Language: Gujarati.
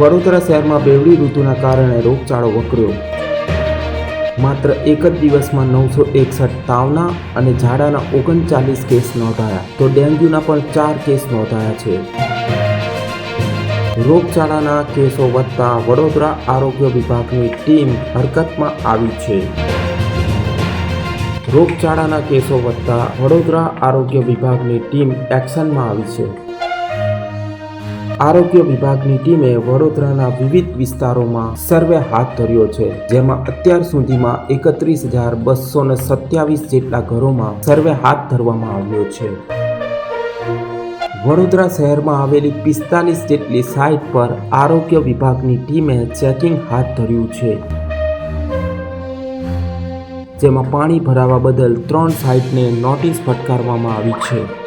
વડોદરા શહેરમાં બેવડી ઋતુના કારણે રોગચાળો વકર્યો. માત્ર એક જ દિવસમાં નવસો એકસઠ તાવના અને ઝાડાના ઓગણચાલીસ કેસ નોંધાયા. તો ડેન્ગ્યુના પણ ચાર કેસ નોંધાયા છે. રોગચાળાના કેસો વધતા વડોદરા આરોગ્ય વિભાગની ટીમ હરકતમાં આવી છે. રોગચાળાના કેસો વધતા વડોદરા આરોગ્ય વિભાગની ટીમ એક્શનમાં આવી છે. આરોગ્ય વિભાગની ટીમે વડોદરાના વિવિધ વિસ્તારોમાં સર્વે હાથ ધર્યો છે, જેમાં અત્યાર સુધીમાં એકત્રીસ હજાર બસો ને સત્યાવીસ જેટલા ઘરોમાં સર્વે હાથ ધરવામાં આવ્યો છે. વડોદરા શહેરમાં આવેલી પિસ્તાલીસ જેટલી સાઇટ પર આરોગ્ય વિભાગની ટીમે ચેકિંગ હાથ ધર્યું છે. જેમાં પાણી ભરાવા બદલ ત્રણ સાઇટને નોટિસ ફટકારવામાં આવી છે.